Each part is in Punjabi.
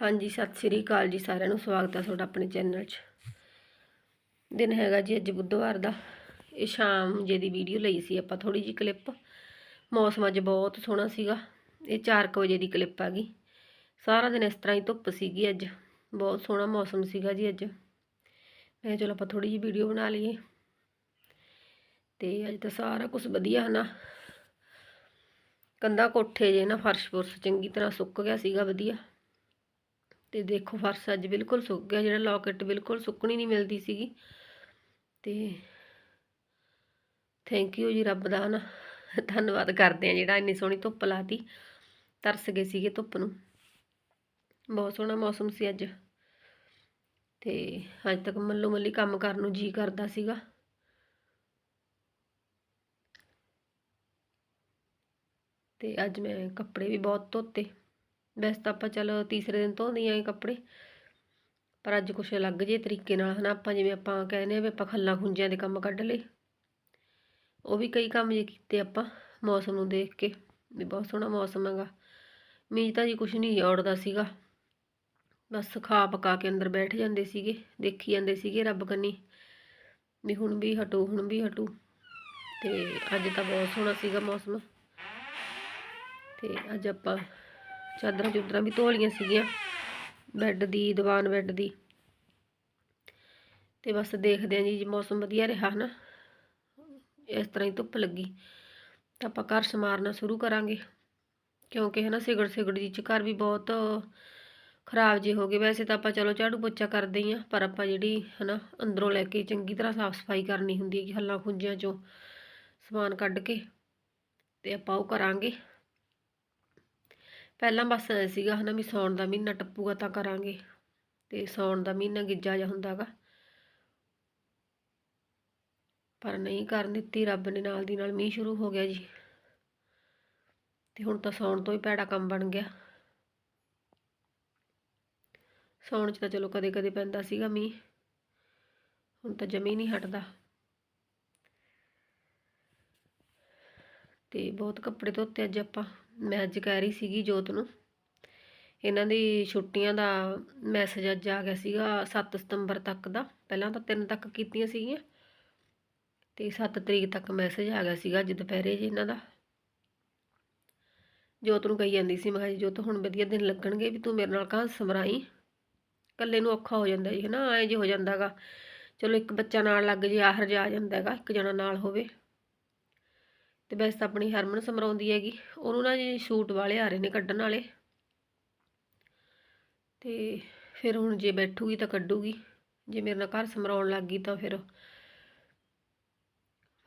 ਹਾਂਜੀ, ਸਤਿ ਸ੍ਰੀ ਅਕਾਲ ਜੀ ਸਾਰਿਆਂ ਨੂੰ। ਸਵਾਗਤ ਹੈ ਤੁਹਾਡਾ ਆਪਣੇ ਚੈਨਲ 'ਚ। ਦਿਨ ਹੈਗਾ ਜੀ ਅੱਜ ਬੁੱਧਵਾਰ ਦਾ। ਇਹ ਸ਼ਾਮ ਜੇ ਦੀ ਵੀਡੀਓ ਲਈ ਸੀ ਆਪਾਂ ਥੋੜੀ ਜੀ ਕਲਿੱਪ ਮੌਸਮ ਅੱਜ ਬਹੁਤ ਸੋਹਣਾ ਸੀਗਾ। ਇਹ 4 ਵਜੇ ਦੀ ਕਲਿੱਪ ਆ ਗਈ। ਸਾਰਾ ਦਿਨ ਇਸ ਤਰ੍ਹਾਂ ਹੀ ਧੁੱਪ ਸੀਗੀ ਅੱਜ। ਬਹੁਤ ਸੋਹਣਾ ਮੌਸਮ ਸੀਗਾ ਜੀ ਅੱਜ। ਮੈਂ ਕਿਹਾ ਚਲੋ ਆਪਾਂ ਥੋੜੀ ਜੀ ਵੀਡੀਓ ਬਣਾ ਲਈਏ। ਤੇ ਅੱਜ ਤਾਂ ਸਾਰਾ ਕੁਝ ਵਧੀਆ ਹਨਾ ਕੰਧਾ ਕੋਠੇ ਜੇ ਨਾ ਫਰਸ਼ ਫੁਰਸ਼ ਚੰਗੀ ਤਰ੍ਹਾਂ ਸੁੱਕ ਗਿਆ ਸੀਗਾ ਵਧੀਆ। ਤੇ ਦੇਖੋ ਫਰਸ਼ ਅੱਜ ਬਿਲਕੁਲ ਸੁੱਕ ਗਿਆ, ਜਿਹੜਾ ਲੋਕਟ ਬਿਲਕੁਲ ਸੁੱਕਣੀ ਨਹੀਂ ਮਿਲਦੀ ਸੀਗੀ। ਤੇ ਥੈਂਕ ਯੂ ਜੀ ਰੱਬ ਦਾ ਨਾ ਧੰਨਵਾਦ ਕਰਦੇ ਆ ਜਿਹੜਾ ਇੰਨੀ ਸੋਹਣੀ ਧੁੱਪ ਲਾਤੀ, ਤਰਸ ਗਏ ਸੀਗੇ ਧੁੱਪ ਨੂੰ। ਬਹੁਤ ਸੋਹਣਾ ਮੌਸਮ ਸੀ ਅੱਜ। ਤੇ ਅੱਜ ਤੱਕ ਮੱਲੋ ਮੱਲੀ ਕੰਮ ਕਰਨ ਨੂੰ ਜੀ ਕਰਦਾ ਸੀਗਾ। ਤੇ ਅੱਜ ਮੈਂ ਕੱਪੜੇ ਵੀ ਬਹੁਤ ਧੋਤੇ। ਵੈਸੇ ਤਾਂ ਆਪਾਂ ਚਲੋ ਤੀਸਰੇ ਦਿਨ ਧੋਂਦੇ ਆਂ ਕੱਪੜੇ। ਪਰ ਅੱਜ ਕੁਛ ਅਲੱਗ ਜੇ ਤਰੀਕੇ ਨਾਲ ਹਨਾ, ਆਪਾਂ ਜਿਵੇਂ ਆਪਾਂ ਕਹਿੰਦੇ ਆ ਵੀ ਆਪਾਂ ਖੱਲਾਂ ਖੁੰਝਿਆਂ ਦੇ ਕੰਮ ਕੱਢ ਲਏ। ਉਹ ਵੀ ਕਈ ਕੰਮ ਜੇ ਕੀਤੇ ਆਪਾਂ ਮੌਸਮ ਨੂੰ ਦੇਖ ਕੇ, ਵੀ ਬਹੁਤ ਸੋਹਣਾ ਮੌਸਮ ਹੈਗਾ। ਮੀਂਹ ਤਾਂ ਜੀ ਕੁਛ ਨਹੀਂ ਔੜਦਾ ਸੀਗਾ। ਬਸ ਖਾ ਪਕਾ ਕੇ ਅੰਦਰ ਬੈਠ ਜਾਂਦੇ ਸੀਗੇ, ਦੇਖੀ ਜਾਂਦੇ ਸੀਗੇ ਰੱਬ ਕੰਨੀ, ਵੀ ਹੁਣ ਵੀ ਹਟੂ, ਹੁਣ ਵੀ ਹਟੂ। ਤੇ ਅੱਜ ਤਾਂ ਬਹੁਤ ਸੋਹਣਾ ਸੀਗਾ ਮੌਸਮ। ਤੇ ਅੱਜ ਆਪਾਂ ਚਾਦਰਾਂ ਚੁਦਰਾਂ ਵੀ ਧੋ ਲਈਆਂ ਸੀਗੀਆਂ ਬੈੱਡ ਦੀ, ਦੀਵਾਨ ਬੈੱਡ ਦੀ। ਤੇ ਬਸ ਦੇਖਦੇ ਆਂ ਜੀ, ਜੇ ਮੌਸਮ ਵਧੀਆ ਰਿਹਾ ਹਨਾ ਇਸ ਤਰ੍ਹਾਂ ਹੀ ਧੁੱਪ ਲੱਗੀ, ਤਾਂ ਆਪਾਂ ਘਰ ਸਮਾਰਨਾ ਸ਼ੁਰੂ ਕਰਾਂਗੇ। ਕਿਉਂਕਿ ਹਨਾ ਸਿਗੜ ਸਿਗੜ ਜੀ ਚ ਘਰ ਵੀ ਬਹੁਤ ਖਰਾਬ ਜੇ ਹੋ ਗਏ। ਵੈਸੇ ਤਾਂ ਆਪਾਂ ਚਲੋ ਝਾੜੂ ਪੋਚਾ ਕਰਦੇ ਹੀ ਆ, ਪਰ ਆਪਾਂ ਜਿਹੜੀ ਹਨਾ ਅੰਦਰੋਂ ਲੈ ਕੇ ਚੰਗੀ ਤਰ੍ਹਾਂ ਸਾਫ਼ ਸਫ਼ਾਈ ਕਰਨੀ ਹੁੰਦੀ ਹੈ ਕਿ ਹੱਲਾਂ ਖੁੰਝਿਆਂ ਚੋਂ ਸਮਾਨ ਕੱਢ ਕੇ, ਤੇ ਆਪਾਂ ਉਹ ਕਰਾਂਗੇ। ਪਹਿਲਾਂ ਬਸ ਐ ਸੀਗਾ ਹਨਾ ਵੀ ਸੌਣ ਦਾ ਮਹੀਨਾ ਟੱਪੂਗਾ ਤਾਂ ਕਰਾਂਗੇ, ਤੇ ਸੌਣ ਦਾ ਮਹੀਨਾ ਗਿੱਜਾ ਜਿਹਾ ਹੁੰਦਾਗਾ। ਪਰ ਨਹੀਂ ਕਰਨ ਦਿੱਤੀ, ਰੱਬ ਨੇ ਨਾਲ ਦੀ ਨਾਲ ਮੀਂਹ ਸ਼ੁਰੂ ਹੋ ਗਿਆ ਜੀ। ਤੇ ਹੁਣ ਤਾਂ ਸੌਣ ਤੋਂ ਹੀ ਭੈੜਾ ਕੰਮ ਬਣ ਗਿਆ। ਸੌਣ 'ਚ ਤਾਂ ਚਲੋ ਕਦੇ ਕਦੇ ਪੈਂਦਾ ਸੀਗਾ ਮੀਂਹ, ਹੁਣ ਤਾਂ ਜਮੀ ਨਹੀਂ ਹਟਦਾ। ਤੇ ਬਹੁਤ ਕੱਪੜੇ ਧੋਤੇ ਅੱਜ ਆਪਾਂ। ਮੈਂ ਅੱਜ ਕਹਿ ਰਹੀ ਸੀਗੀ ਜੋਤ ਨੂੰ। ਇਹਨਾਂ ਦੀ ਛੁੱਟੀਆਂ ਦਾ ਮੈਸੇਜ ਅੱਜ ਆ ਗਿਆ ਸੀਗਾ 7 ਸਤੰਬਰ ਤੱਕ ਦਾ। ਪਹਿਲਾਂ ਤਾਂ 3 ਤੱਕ ਕੀਤੀਆਂ ਸੀਗੀਆਂ। ਤੇ 7 ਤਰੀਕ ਤੱਕ ਮੈਸੇਜ ਆ ਗਿਆ ਸੀਗਾ ਅੱਜ ਦੁਪਹਿਰੇ ਜੀ ਇਹਨਾਂ ਦਾ। ਜੋਤ ਨੂੰ ਕਹੀ ਜਾਂਦੀ ਸੀ, ਮੈਂ ਕਿਹਾ ਜੀ, ਜੋਤ, ਹੁਣ ਵਧੀਆ ਦਿਨ ਲੱਗਣਗੇ ਵੀ ਤੂੰ ਮੇਰੇ ਨਾਲ ਕਾਂ ਸਮਰਾਈ ਇਕੱਲੇ ਨੂੰ ਔਖਾ ਹੋ ਜਾਂਦਾ ਜੀ, ਹਨਾ? ਐਂ ਜੇ ਹੋ ਜਾਂਦਾਗਾ। ਚਲੋ ਇੱਕ ਬੱਚਾ ਨਾਲ ਲੱਗ ਜੇ, ਆਹਰ ਜਾ ਆ ਜਾਂਦਾ ਹੈਗਾ ਇੱਕ ਜਣਾ ਨਾਲ ਹੋਵੇ। ਤੇ ਵੈਸੇ ਤਾਂ ਆਪਣੀ ਹਰਮਨ ਸਮਰਾਉਂਦੀ ਹੈਗੀ। ਉਹਨੂੰ ਨਾ ਜੀ ਸ਼ੂਟ ਵਾਲੇ ਆ ਰਹੇ ਨੇ ਕੱਢਣ ਵਾਲੇ। ਤੇ ਫਿਰ ਹੁਣ ਜੇ ਬੈਠੂਗੀ ਤਾਂ ਕੱਢੂਗੀ। ਜੇ ਮੇਰੇ ਨਾਲ ਘਰ ਸਮਰਾਉਣ ਲੱਗ ਗਈ ਤਾਂ ਫਿਰ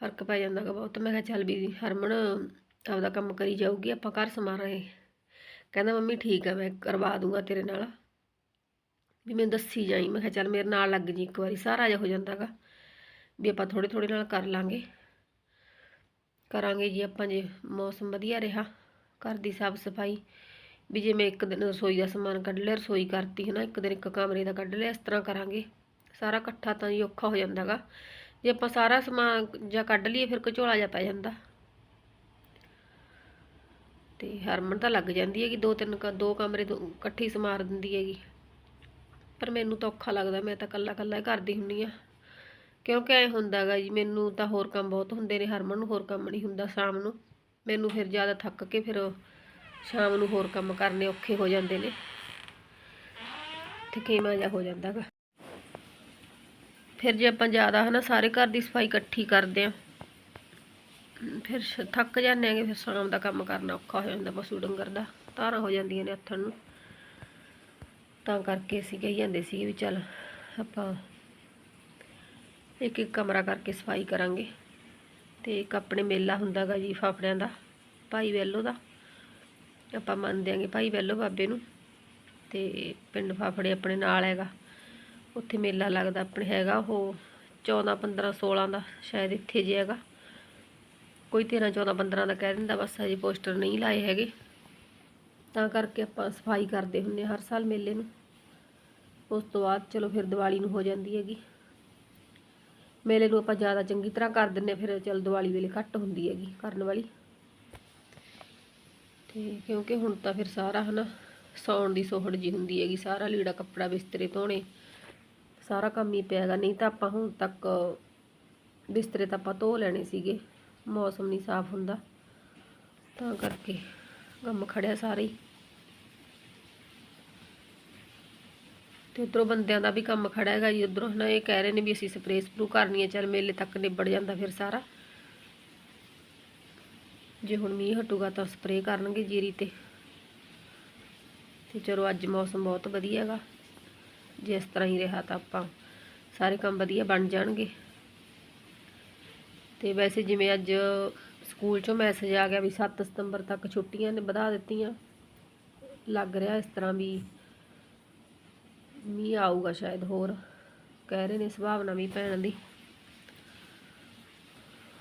ਫ਼ਰਕ ਪੈ ਜਾਂਦਾ ਗਾ ਬਹੁਤ। ਮੈਂ ਕਿਹਾ ਚੱਲ ਵੀ ਹਰਮਨ ਆਪਦਾ ਕੰਮ ਕਰੀ ਜਾਊਗੀ, ਆਪਾਂ ਘਰ ਸਮਾਰਾਂਗੇ। ਕਹਿੰਦਾ ਮੰਮੀ ਠੀਕ ਆ, ਮੈਂ ਕਰਵਾ ਦੂੰਗਾ ਤੇਰੇ ਨਾਲ। ਵੀ ਮੈਨੂੰ ਦੱਸੀ ਜਾਈ। ਮੈਂ ਕਿਹਾ ਚੱਲ ਮੇਰੇ ਨਾਲ ਲੱਗ ਜੀ ਇੱਕ ਵਾਰੀ। ਸਾਰਾ ਜਿਹਾ ਹੋ ਜਾਂਦਾਗਾ ਵੀ ਆਪਾਂ ਥੋੜੇ ਥੋੜੇ ਨਾਲ ਕਰ ਲਾਂਗੇ। ਕਰਾਂਗੇ ਜੀ ਆਪਾਂ ਜੇ ਮੌਸਮ ਵਧੀਆ ਰਿਹਾ, ਘਰ ਦੀ ਸਾਫ਼ ਸਫ਼ਾਈ ਵੀ ਜੇ ਮੈਂ ਇੱਕ ਦਿਨ ਰਸੋਈ ਦਾ ਸਮਾਨ ਕੱਢ ਲਿਆ, ਰਸੋਈ ਕਰਤੀ ਹੈ ਨਾ ਇੱਕ ਦਿਨ ਇੱਕ ਕਮਰੇ ਦਾ ਕੱਢ ਲਿਆ, ਇਸ ਤਰ੍ਹਾਂ ਕਰਾਂਗੇ। ਸਾਰਾ ਇਕੱਠਾ ਤਾਂ ਜੀ ਔਖਾ ਹੋ ਜਾਂਦਾਗਾ ਜੇ ਆਪਾਂ ਸਾਰਾ ਸਮਾਨ ਜਾਂ ਕੱਢ ਲਈਏ, ਫਿਰ ਘਚੋਲਾ ਜਾ ਪੈ ਜਾਂਦਾ। ਤੇ ਹਰਮਨ ਤਾਂ ਲੱਗ ਜਾਂਦੀ ਹੈਗੀ, ਦੋ ਤਿੰਨ ਦੋ ਕਮਰੇ ਇਕੱਠੀ ਸਮਾਰ ਦਿੰਦੀ ਹੈਗੀ। ਪਰ ਮੈਨੂੰ ਤਾਂ ਔਖਾ ਲੱਗਦਾ, ਮੈਂ ਤਾਂ ਕੱਲਾ ਕੱਲਾ ਹੀ ਕਰਦੀ ਹੁੰਨੀ ਆ। ਕਿਉਂਕਿ ਐ ਹੁੰਦਾਗਾ ਜੀ, ਮੈਨੂੰ ਤਾਂ ਹੋਰ ਕੰਮ ਬਹੁਤ ਹੁੰਦੇ ਨੇ, ਹਰਮਨ ਨੂੰ ਹੋਰ ਕੰਮ ਨਹੀਂ ਹੁੰਦਾ ਸ਼ਾਮ ਨੂੰ। ਮੈਨੂੰ ਫਿਰ ਜ਼ਿਆਦਾ ਥੱਕ ਕੇ ਫਿਰ ਸ਼ਾਮ ਨੂੰ ਹੋਰ ਕੰਮ ਕਰਨੇ ਔਖੇ ਹੋ ਜਾਂਦੇ ਨੇ। ਥਕੇਵਾਂ ਜਾ ਹੋ ਜਾਂਦਾਗਾ ਫਿਰ ਜੇ ਆਪਾਂ ਜ਼ਿਆਦਾ ਹਨਾ ਸਾਰੇ ਘਰ ਦੀ ਸਫ਼ਾਈ ਇਕੱਠੀ ਕਰਦੇ ਆ, ਫਿਰ ਥੱਕ ਜਾਂਦੇ ਆਂਗੇ, ਫਿਰ ਸ਼ਾਮ ਦਾ ਕੰਮ ਕਰਨਾ ਔਖਾ ਹੋ ਜਾਂਦਾ, ਪਸ਼ੂ ਡੰਗਰ ਦਾ ਧਾਰਾਂ ਹੋ ਜਾਂਦੀਆਂ ਨੇ ਹੱਥਾਂ ਨੂੰ। ਤਾਂ ਕਰਕੇ ਅਸੀਂ ਕਹੀ ਜਾਂਦੇ ਸੀ ਵੀ ਚੱਲ ਆਪਾਂ ਇੱਕ ਇੱਕ ਕਮਰਾ ਕਰਕੇ ਸਫ਼ਾਈ ਕਰਾਂਗੇ। ਤੇ ਇੱਕ ਆਪਣੇ ਮੇਲਾ ਹੁੰਦਾਗਾ ਜੀ ਫਾਫੜਿਆਂ ਦਾ, ਭਾਈ ਵੈਲੋ ਦਾ। ਆਪਾਂ ਮੰਨਦੇ ਆਂਗੇ ਭਾਈ ਵੈਲੋ ਬਾਬੇ ਨੂੰ। ਤੇ ਪਿੰਡ ਫਾਫੜੇ ਆਪਣੇ ਨਾਲ ਹੈਗਾ। ਉੱਥੇ ਮੇਲਾ ਲੱਗਦਾ ਆਪਣੇ ਹੈਗਾ, ਉਹ 14 15 16 ਦਾ ਸ਼ਾਇਦ ਇੱਥੇ ਜੇ ਹੈਗਾ। ਕੋਈ 13 14 15 ਦਾ ਕਹਿ ਦਿੰਦਾ, ਬਸ ਅਜੇ ਪੋਸਟਰ ਨਹੀਂ ਲਾਏ ਹੈਗੇ। ਤਾਂ ਕਰਕੇ ਆਪਾਂ ਸਫ਼ਾਈ ਕਰਦੇ ਹੁੰਨੇ ਹਰ ਸਾਲ ਮੇਲੇ ਨੂੰ। ਉਸ ਤੋਂ ਬਾਅਦ ਚਲੋ ਫਿਰ ਦੀਵਾਲੀ ਨੂੰ ਹੋ ਜਾਂਦੀ ਹੈਗੀ। ਮੇਲੇ ਨੂੰ ਆਪਾਂ ਜ਼ਿਆਦਾ ਚੰਗੀ ਤਰ੍ਹਾਂ ਕਰ ਦਿੰਨੇ ਫਿਰ ਚਲ ਦੀਵਾਲੀ ਵੇਲੇ ਘੱਟ ਹੁੰਦੀ ਹੈਗੀ ਕਰਨ ਵਾਲੀ। ਤੇ ਕਿਉਂਕਿ ਹੁਣ ਤਾਂ ਫਿਰ ਸਾਰਾ ਹਨਾ, ਸੌਣ ਦੀ ਸੋਹੜ ਜੀ ਹੁੰਦੀ ਹੈਗੀ, ਸਾਰਾ ਲੀੜਾ ਕੱਪੜਾ ਬਿਸਤਰੇ ਧੋਣੇ, ਸਾਰਾ ਕੰਮ ਹੀ ਪਿਆਗਾ, ਨਹੀਂ ਤਾਂ ਆਪਾਂ ਹੁਣ ਤੱਕ ਬਿਸਤਰੇ ਤਾਂ ਆਪਾਂ ਧੋ ਲੈਣੇ ਸੀਗੇ, ਮੌਸਮ ਨਹੀਂ ਸਾਫ਼ ਹੁੰਦਾ। ਤਾਂ ਕਰਕੇ ਕੰਮ ਖੜਿਆ ਸਾਰੇ ਹੀ। ਤੇ ਉਧਰੋਂ ਬੰਦਿਆਂ ਦਾ ਵੀ ਕੰਮ ਖੜਾ ਹੈਗਾ ਜੀ, ਉਧਰੋਂ ਨਾ ਇਹ ਕਹਿ ਰਹੇ ਨੇ ਵੀ ਅਸੀਂ ਸਪਰੇਅ ਸਪਰੂ ਕਰਨੀ ਹੈ ਚੱਲ ਮੇਲੇ ਤੱਕ ਨਿਬੜ ਜਾਂਦਾ ਫਿਰ ਸਾਰਾ। ਜੇ ਹੁਣ ਮੀਂਹ ਹਟੂਗਾ ਤਾਂ ਸਪਰੇਅ ਕਰਨਗੇ ਜੀਰੀ ਤੇ। ਤੇ ਚਲੋ ਅੱਜ ਮੌਸਮ ਬਹੁਤ ਵਧੀਆ ਹੈਗਾ। ਜੇ ਇਸ ਤਰ੍ਹਾਂ ਹੀ ਰਿਹਾ ਤਾਂ ਆਪਾਂ ਸਾਰੇ ਕੰਮ ਵਧੀਆ ਬਣ ਜਾਣਗੇ। ਤੇ ਵੈਸੇ ਜਿਵੇਂ ਅੱਜ ਸਕੂਲ ਚੋਂ ਮੈਸੇਜ ਆ ਗਿਆ ਵੀ 7 ਸਤੰਬਰ ਤੱਕ ਛੁੱਟੀਆਂ ਨੇ, ਵਧਾ ਦਿੱਤੀਆਂ। ਲੱਗ ਰਿਹਾ ਇਸ ਤਰ੍ਹਾਂ ਵੀ ਮੀਂਹ ਆਊਗਾ ਸ਼ਾਇਦ ਹੋਰ। ਕਹਿ ਰਹੇ ਨੇ ਸੁਭਾਵਨਾ ਮੀਂਹ ਪੈਣ ਦੀ।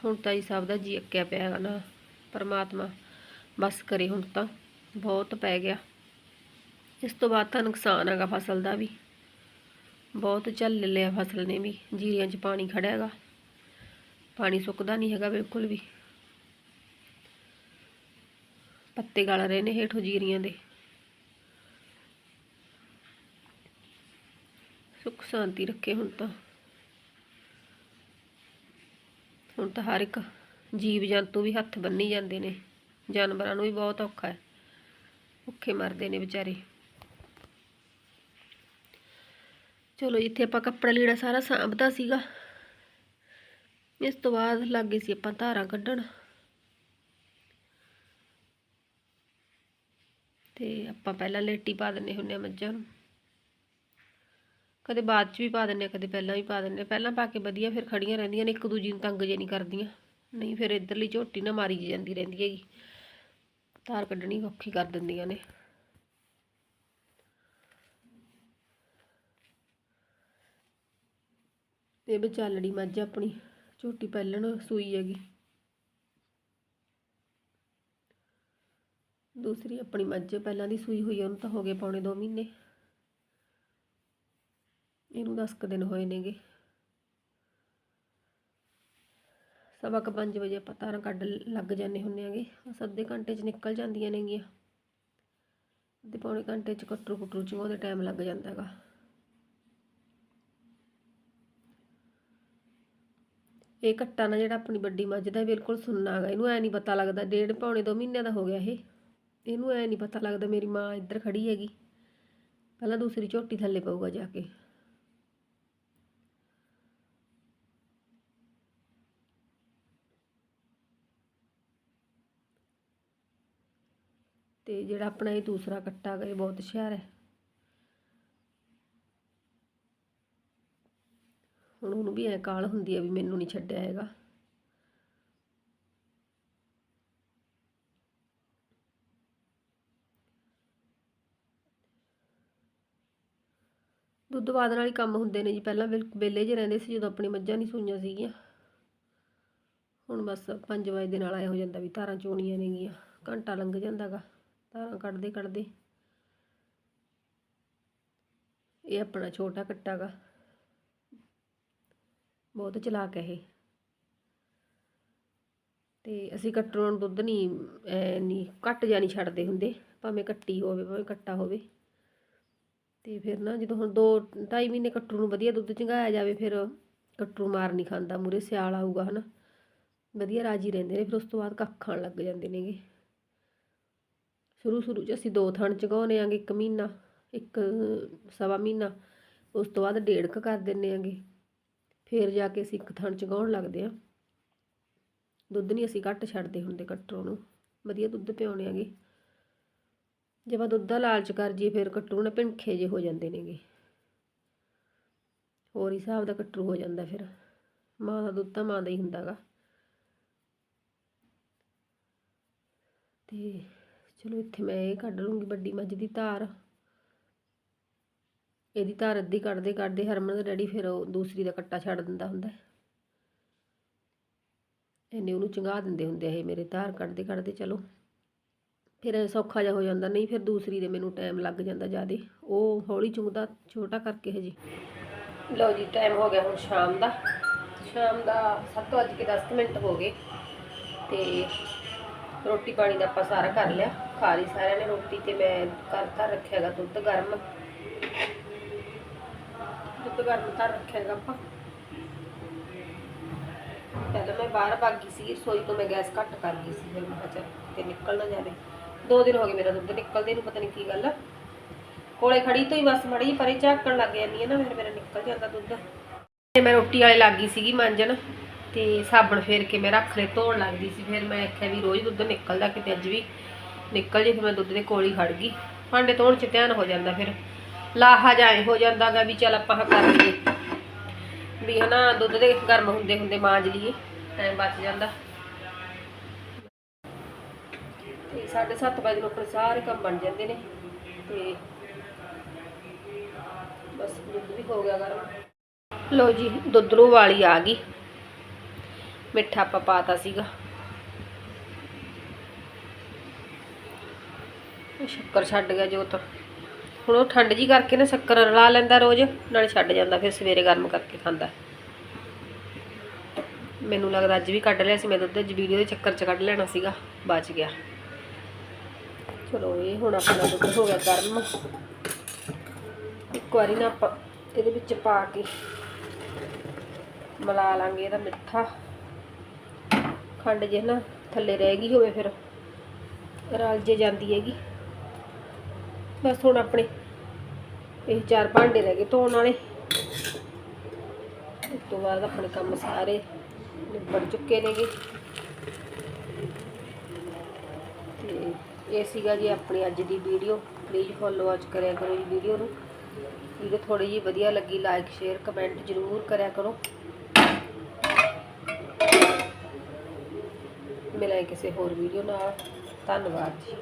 ਹੁਣ ਤਾਂ ਜੀ ਸਭ ਦਾ ਜੀ ਅੱਕਿਆ ਪਿਆ ਹੈਗਾ ਨਾ ਪਰਮਾਤਮਾ। ਬਸ ਕਰੇ ਹੁਣ ਤਾਂ, ਬਹੁਤ ਪੈ ਗਿਆ। ਇਸ ਤੋਂ ਬਾਅਦ ਤਾਂ ਨੁਕਸਾਨ ਹੈਗਾ ਫਸਲ ਦਾ ਵੀ। ਬਹੁਤ ਝੱਲ ਲਿਆ ਫਸਲ ਨੇ ਵੀ, ਜੀਰੀਆਂ 'ਚ ਪਾਣੀ ਖੜਿਆ ਹੈਗਾ ਪਾਣੀ ਸੁੱਕਦਾ ਨਹੀਂ ਹੈਗਾ ਬਿਲਕੁਲ ਵੀ। ਪੱਤੇ ਗਲ ਰਹੇ ਨੇ ਹੇਠੋਂ ਜੀਰੀਆਂ ਦੇ। ਸੁੱਖ ਸ਼ਾਂਤੀ ਰੱਖੇ ਹੁਣ ਤਾਂ। ਹੁਣ ਤਾਂ ਹਰ ਇੱਕ ਜੀਵ ਜੰਤੂ ਵੀ ਹੱਥ ਬੰਨੀ ਜਾਂਦੇ ਨੇ। ਜਾਨਵਰਾਂ ਨੂੰ ਵੀ ਬਹੁਤ ਔਖਾ ਹੈ। ਭੁੱਖੇ ਮਰਦੇ ਨੇ ਵਿਚਾਰੇ। ਚਲੋ ਜਿੱਥੇ ਆਪਾਂ ਕੱਪੜਾ ਲੀੜਾ ਸਾਰਾ ਸਾਂਭਦਾ ਸੀਗਾ। ਇਸ ਤੋਂ ਬਾਅਦ ਲੱਗੇ ਸੀ ਆਪਾਂ ਧਾਰਾਂ ਕੱਢਣ। ਤੇ ਆਪਾਂ ਪਹਿਲਾਂ ਲੇਟੀ ਪਾ ਦਿੰਨੇ ਹੁੰਨੇ ਆ ਮੱਝਾਂ ਨੂੰ। ਕਦੇ ਬਾਅਦ ਚ ਵੀ ਪਾ ਦਿੰਦੇ ਆ, ਕਦੇ ਪਹਿਲਾਂ ਵੀ ਪਾ ਦਿੰਦੇ ਆ। ਪਹਿਲਾਂ ਪਾ ਕੇ ਵਧੀਆ, ਫਿਰ ਖੜੀਆਂ ਰਹਿੰਦੀਆਂ ਨੇ, ਇੱਕ ਦੂਜੀ ਨੂੰ ਤੰਗ ਜੇ ਨਹੀਂ ਕਰਦੀਆਂ। ਨਹੀਂ, ਫਿਰ ਇਧਰਲੀ ਝੋਟੀ ਨਾ ਮਾਰੀ ਜਾਂਦੀ ਰਹਿੰਦੀ ਹੈਗੀ। ਧਾਰ ਕੱਢਣੀ ਔਖੀ ਕਰ ਦਿੰਦੀਆਂ ਨੇ। ਤੇ ਵਿਚਾਲੜੀ ਮੱਝ ਆਪਣੀ। ਝੋਟੀ ਪਹਿਲਣ ਸੂਈ ਹੈਗੀ। ਦੂਸਰੀ ਆਪਣੀ ਮੱਝ ਪਹਿਲਾਂ ਦੀ ਸੂਈ ਹੋਈ ਉਹਨੂੰ ਤਾਂ ਹੋ ਗਏ ਪੌਣੇ 2 ਮਹੀਨੇ। ਇਹਨੂੰ 10 ਕੁ ਦਿਨ ਹੋਏ ਨੇਗੇ। ਸਵਾ ਕੁ ਪੰਜ ਵਜੇ ਆਪਾਂ ਤਾਰਾਂ ਕੱਢ ਲੱਗ ਜਾਂਦੇ ਹੁੰਨੇ ਆਗੇ। ਬਸ ਅੱਧੇ ਘੰਟੇ 'ਚ ਨਿਕਲ ਜਾਂਦੀਆਂ ਨੇਗੀਆਂ। ਅੱਧੇ ਪੌਣੇ ਘੰਟੇ 'ਚ ਕਟਰੂ ਕੁਟਰੂ ਚ ਉਹਦੇ ਟਾਈਮ ਲੱਗ ਜਾਂਦਾ ਹੈਗਾ। ਇਹ ਕੱਟਾ ਨਾ ਜਿਹੜਾ ਆਪਣੀ ਵੱਡੀ ਮੱਝ ਦਾ ਬਿਲਕੁਲ ਸੁੰਨਾ ਹੈਗਾ। ਇਹਨੂੰ ਐ ਨਹੀਂ ਪਤਾ ਲੱਗਦਾ, ਡੇਢ ਪੌਣੇ 2 ਮਹੀਨਿਆਂ ਦਾ ਹੋ ਗਿਆ ਇਹ। ਇਹਨੂੰ ਐ ਨਹੀਂ ਪਤਾ ਲੱਗਦਾ ਮੇਰੀ ਮਾਂ ਇੱਧਰ ਖੜੀ ਹੈਗੀ। ਪਹਿਲਾਂ ਦੂਸਰੀ ਝੋਟੀ ਥੱਲੇ ਪਊਗਾ ਜਾ ਕੇ। ਤੇ ਜਿਹੜਾ ਆਪਣਾ ਇਹ ਦੂਸਰਾ ਕੱਟਾ ਗਾ, ਇਹ ਬਹੁਤ ਹੁਸ਼ਿਆਰ ਹੈ। ਹੁਣ ਉਹਨੂੰ ਵੀ ਐ ਕਾਲ ਹੁੰਦੀ ਹੈ ਵੀ ਮੈਨੂੰ ਨਹੀਂ ਛੱਡਿਆ ਹੈਗਾ। ਦੁੱਧ ਵਾਦਣ ਵਾਲੀ ਕੰਮ ਹੁੰਦੇ ਨੇ ਜੀ, ਪਹਿਲਾਂ ਬਿਲ- ਵਿਹਲੇ 'ਚ ਰਹਿੰਦੇ ਸੀ ਜਦੋਂ ਆਪਣੀ ਮੱਝਾਂ ਨਹੀਂ ਸੂਈਆਂ ਸੀਗੀਆਂ। ਹੁਣ ਬਸ 5 ਵਜੇ ਦੇ ਨਾਲ ਆਇਆ ਹੋ ਜਾਂਦਾ ਵੀ ਧਾਰਾਂ ਚੋਣੀਆਂ ਨੇਗੀਆਂ, ਘੰਟਾ ਲੰਘ ਜਾਂਦਾਗਾ ਧਾਰਾਂ ਕੱਢਦੇ ਕੱਢਦੇ। ਇਹ ਆਪਣਾ ਛੋਟਾ ਕੱਟਾ ਗਾ। ਬਹੁਤ ਚਲਾਕ ਹੈ ਇਹ। ਤੇ ਅਸੀਂ ਕੱਟਰੋਂ ਦੁੱਧ ਨਹੀਂ ਐ ਨਹੀਂ ਘੱਟ ਜਾਂ ਨਹੀਂ ਛੱਡਦੇ ਹੁੰਦੇ। ਭਾਵੇਂ ਕੱਟੀ ਹੋਵੇ, ਭਾਵੇਂ ਕੱਟਾ ਹੋਵੇ। ਤੇ ਫਿਰ ਨਾ ਜਦੋਂ ਹੁਣ 2 2.5 ਮਹੀਨੇ ਕੱਟਰੂ ਨੂੰ ਵਧੀਆ ਦੁੱਧ ਚੰਗਾਇਆ ਜਾਵੇ, ਫਿਰ ਕੱਟਰੂ ਮਾਰ ਨਹੀਂ ਖਾਂਦਾ। ਮੂਰੇ ਸਿਆਲ ਆਊਗਾ ਹਨਾ। ਵਧੀਆ ਰਾਜੀ ਰਹਿੰਦੇ ਨੇ, ਫਿਰ ਉਸ ਤੋਂ ਬਾਅਦ ਕੱਖ ਖਾਣ ਲੱਗ ਜਾਂਦੇ ਨੇਗੇ। ਸ਼ੁਰੂ ਸ਼ੁਰੂ 'ਚ ਅਸੀਂ ਦੋ ਥਣ ਚਗਾਉਨੇ ਆਂਗੇ, ਇੱਕ ਮਹੀਨਾ, ਇੱਕ ਸਵਾ ਮਹੀਨਾ। ਉਸ ਤੋਂ ਬਾਅਦ ਡੇਢ ਕੁ ਕਰ ਦਿੰਨੇ ਆਂਗੇ। ਫਿਰ ਜਾ ਕੇ ਅਸੀਂ ਇੱਕ ਥਣ ਚਗਾਉਣ ਲੱਗਦੇ ਆ। ਦੁੱਧ ਨਹੀਂ ਅਸੀਂ ਘੱਟ ਛੱਡਦੇ ਹੁੰਦੇ ਕੱਟਰੋਂ ਨੂੰ। ਵਧੀਆ ਦੁੱਧ ਪਿਆਉਣੇ ਆਂਗੇ। ਜੇ ਆਪਾਂ ਦੁੱਧ ਦਾ ਲਾਲਚ ਕਰ ਜੀ ਫਿਰ ਕੱਟਰੂ ਨਾ ਭਿੰਖੇ ਜੇ ਹੋ ਜਾਂਦੇ ਨੇਗੇ। ਹੋਰ ਹਿਸਾਬ ਦਾ ਕੱਟਰੂ ਹੋ ਜਾਂਦਾ ਫਿਰ। ਮਾਂ ਦਾ ਦੁੱਧ ਤਾਂ ਮਾਂ ਦਾ ਹੀ ਹੁੰਦਾਗਾ। ਤੇ ਚਲੋ ਇੱਥੇ ਮੈਂ ਇਹ ਕੱਢ ਲੂੰਗੀ ਵੱਡੀ ਮੱਝ ਦੀ ਧਾਰ। ਇਹਦੀ ਧਾਰ ਅੱਧੀ ਕੱਢਦੇ ਕੱਢਦੇ ਹਰਮਨ ਦਾ ਡੈਡੀ ਫਿਰ ਉਹ ਦੂਸਰੀ ਦਾ ਕੱਟਾ ਛੱਡ ਦਿੰਦਾ ਹੁੰਦਾ ਇਹਨੇ ਉਹਨੂੰ ਚੰਗਾ ਦਿੰਦੇ ਹੁੰਦੇ ਆ ਇਹ ਮੇਰੇ ਧਾਰ ਕੱਢਦੇ ਕੱਢਦੇ, ਚਲੋ। ਫਿਰ ਸੌਖਾ ਜਿਹਾ ਹੋ ਜਾਂਦਾ, ਨਹੀਂ ਫਿਰ ਦੂਸਰੀ ਦੇ ਮੈਨੂੰ ਟਾਈਮ ਲੱਗ ਜਾਂਦਾ ਜਿਆਦੇ। ਉਹ ਹੌਲੀ ਚੁੰਗਦਾ, ਛੋਟਾ ਕਰਕੇ ਹਜੇ। ਲਓ ਜੀ ਟਾਈਮ ਹੋ ਗਿਆ ਹੁਣ ਸ਼ਾਮ ਦਾ। ਸ਼ਾਮ ਦਾ 7 ਵਜੇ ਕੇ 10 ਮਿੰਟ ਹੋ ਗਏ। ਤੇ ਰੋਟੀ ਪਾਣੀ ਦਾ ਆਪਾਂ ਸਾਰਾ ਕਰ ਲਿਆ। ਖਾ ਲਈ ਸਾਰਿਆਂ ਨੇ ਰੋਟੀ ਤੇ ਮੈਂ ਕਰਤਾ ਰੱਖਿਆਗਾ ਦੁੱਧ ਗਰਮ। ਦੁੱਧ ਗਰਮ ਕਰ ਰੱਖਿਆਗਾ ਆਪਾਂ। ਪਹਿਲਾਂ ਮੈਂ ਬਾਹਰ ਭਾਗੀ ਸੀ, ਰਸੋਈ ਤੋਂ ਮੈਂ ਗੈਸ ਘੱਟ ਕਰ ਗਈ ਸੀ, ਫਿਰ ਮੈਂ ਕਿਹਾ ਤੇ ਨਿਕਲ ਨਾ ਜਾਵੇ। ਦੋ ਦਿਨ ਹੋ ਗਏ ਮੇਰਾ ਦੁੱਧ ਨਿਕਲਦੇ ਨੂੰ, ਪਤਾ ਨਹੀਂ ਕੀ ਗੱਲ ਕੋਲੇ ਖੜੀ ਤੋਂ ਹੀ ਬਸ ਮੜੀ ਪਰੇ ਝਾਕਣ ਲੱਗ ਜਾਂਦੀ ਹੈ ਨਾ, ਫਿਰ ਮੇਰਾ ਨਿਕਲ ਜਾਂਦਾ ਦੁੱਧ। ਤੇ ਮੈਂ ਰੋਟੀ ਵਾਲੇ ਲੱਗ ਗਈ ਸੀਗੀ ਮਾਂਜਣ, ਤੇ ਸਾਬਣ ਫੇਰ ਕੇ ਮੈਂ ਰੱਖ ਲਏ, ਧੋਣ ਲੱਗਦੀ ਸੀ, ਫਿਰ ਮੈਂ ਆਖਿਆ ਵੀ ਰੋਜ਼ ਦੁੱਧ ਨਿਕਲਦਾ ਕਿਤੇ ਅੱਜ ਵੀ। ਨਿਕਲ ਜੇ, ਫਿਰ ਮੈਂ ਦੁੱਧ ਦੇ ਕੋਲ ਹੀ ਖੜ ਗਈ। ਭਾਂਡੇ ਧੋਣ ਚ ਧਿਆਨ ਹੋ ਜਾਂਦਾ ਫਿਰ। ਲਾਹਾ ਜਾਏ ਹੋ ਜਾਂਦਾਗਾ ਵੀ ਚੱਲ ਆਪਾਂ ਆਹ ਕਰ ਲਈਏ। ਵੀ ਹਨਾ, ਦੁੱਧ ਦੇ ਗਰਮ ਹੁੰਦੇ ਹੁੰਦੇ ਮਾਂਜ ਲਈਏ ਟਾਈਮ ਬਚ ਜਾਂਦਾ। ਤੇ 7:30 ਵਜੇ ਨੂੰ ਆਪਣੇ ਸਾਰੇ ਕੰਮ ਬਣ ਜਾਂਦੇ ਨੇ। ਤੇ ਬਸ ਦੁੱਧ ਵੀ ਹੋ ਗਿਆ ਗਰਮ। ਲੋ ਜੀ, ਦੁੱਧ ਨੂੰ ਵਾਲੀ ਆ ਗਈ। ਮਿੱਠਾ ਆਪਾਂ ਪਾਤਾ ਸੀਗਾ। ਸ਼ੱਕਰ ਛੱਡ ਗਿਆ ਜੋ ਤਾਂ ਹੁਣ ਉਹ ਠੰਡ ਜੀ ਕਰਕੇ ਨਾ ਸ਼ੱਕਰ ਰਲਾ ਲੈਂਦਾ ਰੋਜ਼, ਨਾਲੇ ਛੱਡ ਜਾਂਦਾ, ਫਿਰ ਸਵੇਰੇ ਗਰਮ ਕਰਕੇ ਖਾਂਦਾ। ਮੈਨੂੰ ਲੱਗਦਾ ਅੱਜ ਵੀ ਕੱਢ ਲਿਆ ਸੀ, ਮੈਂ ਦੁੱਧ ਅੱਜ ਵੀਡੀਓ ਦੇ ਚੱਕਰ 'ਚ ਕੱਢ ਲੈਣਾ ਸੀਗਾ, ਬਚ ਗਿਆ। ਚਲੋ, ਇਹ ਹੁਣ ਆਪਣਾ ਦੁੱਧ ਹੋ ਗਿਆ ਗਰਮ। ਇੱਕ ਵਾਰੀ ਨਾ ਆਪਾਂ ਇਹਦੇ ਵਿੱਚ ਪਾ ਕੇ ਮਿਲਾ ਲਾਂਗੇ ਇਹਦਾ ਮਿੱਠਾ। ਖੰਡ ਜੇ ਨਾ ਥੱਲੇ ਰਹਿ ਗਈ ਹੋਵੇ ਫਿਰ, ਰਲ ਜੇ ਜਾਂਦੀ ਹੈਗੀ। ਬਸ ਹੁਣ ਆਪਣੇ ਇਹ ਚਾਰ ਭਾਂਡੇ ਰਹਿ ਗਏ ਧੋਣ ਵਾਲੇ। ਉਸ ਤੋਂ ਬਾਅਦ ਆਪਣੇ ਕੰਮ ਸਾਰੇ ਨਿਬੜ ਚੁੱਕੇ ਨੇਗੇ। ਤੇ ਇਹ ਸੀਗਾ ਜੀ ਆਪਣੀ ਅੱਜ ਦੀ ਵੀਡੀਓ। ਪਲੀਜ਼ ਫੋਲੋ ਅੱਜ ਕਰਿਆ ਕਰੋ ਜੀ ਵੀਡੀਓ ਨੂੰ। ਵੀਡੀਓ ਥੋੜੀ ਜਿਹੀ ਵਧੀਆ ਲੱਗੀ ਲਾਈਕ ਸ਼ੇਅਰ ਕਮੈਂਟ ਜ਼ਰੂਰ ਕਰਿਆ ਕਰੋ। ਮਿਲਾਂਗੇ ਕਿਸੇ ਹੋਰ ਵੀਡੀਓ ਨਾਲ। ਧੰਨਵਾਦ ਜੀ।